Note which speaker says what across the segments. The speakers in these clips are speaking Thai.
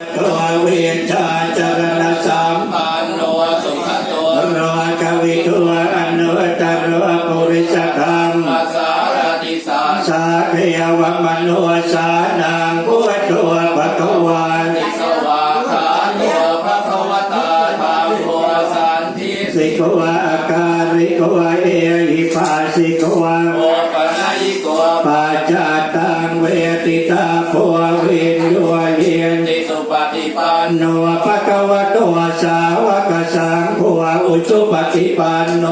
Speaker 1: ตัวเวชชาจรณสาม
Speaker 2: ปันโนสุขโต
Speaker 1: โรกวิทัวอนุตตรปุริสธรรม
Speaker 2: อาสารติสา
Speaker 1: สาเทวมโนสานางพุทโธปะคะวา
Speaker 2: ติสวาขาโตพระภวตาธรรมโพสันทิ
Speaker 1: สิกวะอาการิกวะเอหิภาสิกวะ
Speaker 2: สั
Speaker 1: งโฆอุชุปฏิปันโน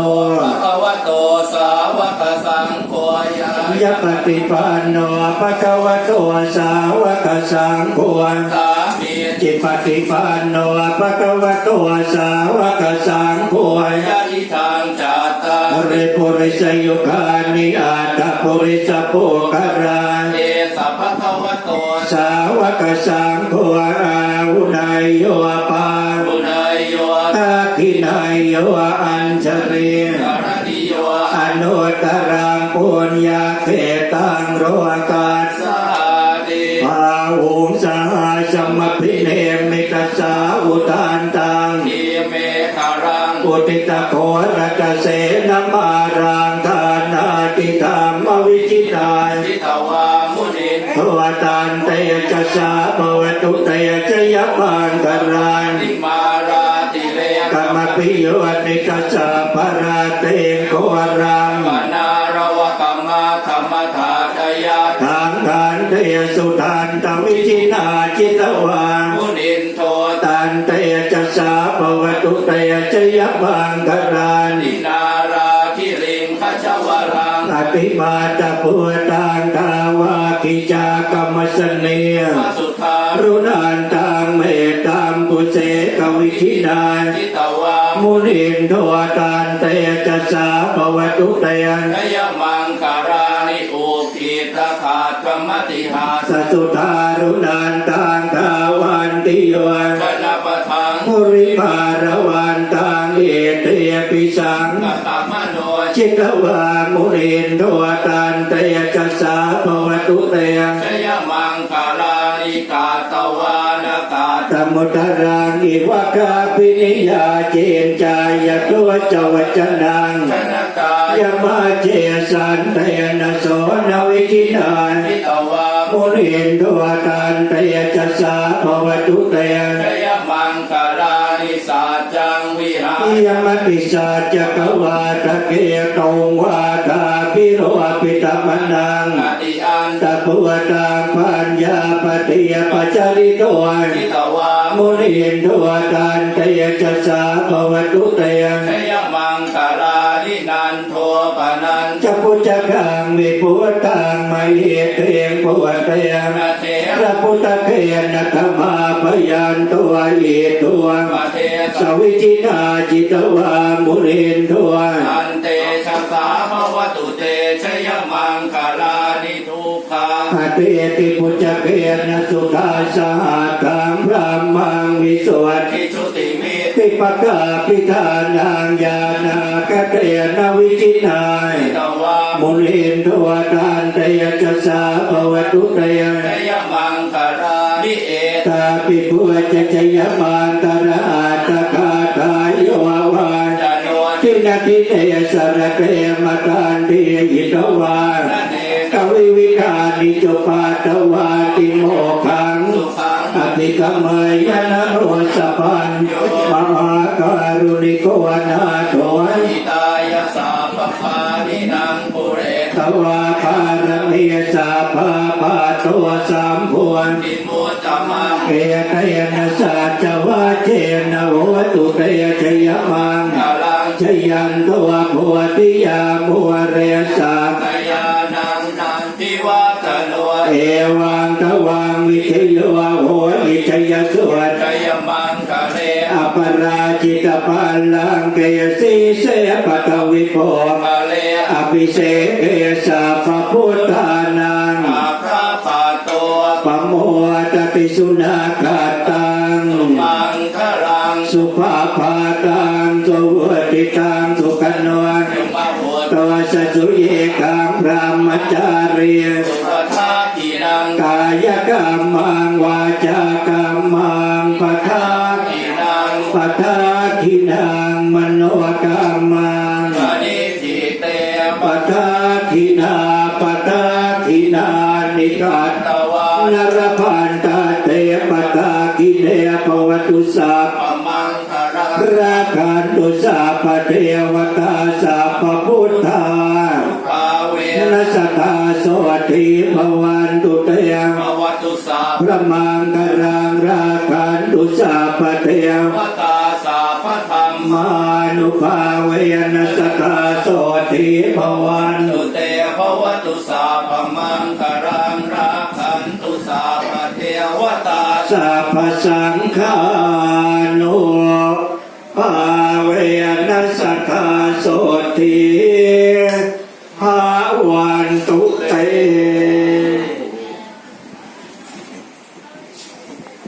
Speaker 2: ภะคะวะโตสาวกสังโฆยายะ
Speaker 1: ปฏิปันโนภะคะวะโตสาวกสังโฆ
Speaker 2: สามี
Speaker 1: จิปฏิปันโนภะคะวะโตสาวกสังโฆ
Speaker 2: ยะทิทางจัตตา
Speaker 1: ปุริปุริสยุคานิอาตปุริสปุกรา
Speaker 2: เอสัพพะคะวะโต
Speaker 1: สาวกสังโฆอาวุนายโยปา
Speaker 2: ปุณยโย
Speaker 1: อาคินายโยอัญชเรี
Speaker 2: กรณิโย
Speaker 1: อนุตรังปุญญาเขตังโรกาส
Speaker 2: สาธิ
Speaker 1: ภาหุงสหสมพิเนมิตสาอุทานตัง
Speaker 2: ทีเมฆารัง
Speaker 1: อุติตโขรัตเสนมารังทานาติธรรมวิจิตาย
Speaker 2: ทิตวามุนิ
Speaker 1: ทวตันเตยจะสาภวตุเตยจยปังกรัน
Speaker 2: ติมา
Speaker 1: กรรมปิโยนิกัสสะภราเตโกรัง
Speaker 2: ปนารวกรรมธรรมธาตยา
Speaker 1: ทางการเตยสุทันตวิจินาจิตวัง
Speaker 2: มุนินโท
Speaker 1: ตันเตยจะสาภวตุเตยจะยปังกรัน
Speaker 2: ตินาราคิริงขชวรัง
Speaker 1: อติมาตะพุตังทาวาคิจากรรมสเนีย
Speaker 2: มาสุทา
Speaker 1: รุนันตังเมตตังปุเสกวิธินาย
Speaker 2: ทิตวา
Speaker 1: มุนินทวตันเตยจะสาภวตุเตย
Speaker 2: นยมังการานิอุทิตขาดกรรมติหา
Speaker 1: สสุทารุนันตังทาวันติโย
Speaker 2: ชนะปะทัง
Speaker 1: มุริมารวันตังเอเตยปิสัง
Speaker 2: กตมโน
Speaker 1: จิตวามุนินทวตันเตยจะสาภวตุเตย
Speaker 2: ชยมังการานิกาตวา นากาต
Speaker 1: ตมุตรังอิวะคาปินิยาเจนจายตัวเจวัจนัง
Speaker 2: ชนกายา
Speaker 1: มาเจสันเตยนโสนวิจินาน
Speaker 2: ทิตวา
Speaker 1: มุนินทวตันเตยจะสาภวตุเตย
Speaker 2: ชยมังการานิสัจจังวิหาร
Speaker 1: ยมติสาจักวาตะเกตงวาตาปิโรปิตมนัง
Speaker 2: อติอัน
Speaker 1: ตะพุตังปัญญาปฏิยปัจจริโต
Speaker 2: ทิตวา
Speaker 1: มุนินทวตันเตยจะสาภวตุเตย
Speaker 2: ชยมังก
Speaker 1: จะพุทธกังวิพุทธังไม่เทียงปวดเตียง
Speaker 2: นาเท
Speaker 1: พระพุทธเทนธรรมาพยันตัวอีตัว
Speaker 2: มาเท
Speaker 1: สวิจินาจิตวามุนินทว
Speaker 2: อันเตชะสาภ วตุเตชยมังการานิทุกขา
Speaker 1: อาเตติพุทธเกนสุขาสหัตังพระมังวิสวัต
Speaker 2: ทิชุติมิ
Speaker 1: ปิปกาปิธานังญาณากเตนวิจินาย
Speaker 2: ตวา
Speaker 1: มุนินทวทานเตยจะสาภวตุเตย
Speaker 2: ชยมังการานิเอ
Speaker 1: ตาปิปุจจยมันตระอาตค นทินาทิเตยสระเตมการเตยิตวานกวิวิธานิจปาตวาติโมขังอภิกรรมยนโรสปันมหาการุณิโกนาโถย
Speaker 2: อิตายาสาปปานินังปุเร
Speaker 1: ตวาภารมีสาภาภาตัวสามพวน
Speaker 2: ติมุตมัง
Speaker 1: เอเตนะสัจวะเจนโหตุเตชยมัง
Speaker 2: กา
Speaker 1: ชยันตัวผัวติยามัวเรสัก
Speaker 2: กายานังนันทิวาตโน
Speaker 1: เอวังตวังวิทยโหวิทยสวด
Speaker 2: ชยมังคะเร
Speaker 1: อปราจิตปัลลังเกยสีเสปตวิโภ
Speaker 2: คะเล
Speaker 1: อภิเศกเกสาพพุทธานัง
Speaker 2: อาพระปาโต
Speaker 1: ปโมตติสุนาคาตัง
Speaker 2: มังครัง
Speaker 1: สุภาพาตังสุว ติตังสุขนวน
Speaker 2: สุมาโหต
Speaker 1: ตัวสสุเยกังพระมจารี
Speaker 2: สุปทาทีนัง
Speaker 1: กายกรรมังวาจากรรมังทาทินังมโนกรรมัง
Speaker 2: ปณิทิเต
Speaker 1: ปทาทินาปทาทินานิกัต
Speaker 2: ตวาน
Speaker 1: รพันตาเตปตากิเลปวัตุสัพ
Speaker 2: ปมังคา รัง
Speaker 1: ราคันตุสัพพเทวตาสัพพพุทธา
Speaker 2: ภาเว
Speaker 1: นัสตาโสติภวันตุเตย
Speaker 2: ภวัตุสา
Speaker 1: พระมังกรังราคันตุสัพพเทว
Speaker 2: พตาสาพธรรม
Speaker 1: มานุภาเวนัสตาโสติภวัน
Speaker 2: ตุเตภวัตุสาพมังคารังราคันตุสาพเทวตา
Speaker 1: สัพพสังฆา นุภาเวนัสตาโสติ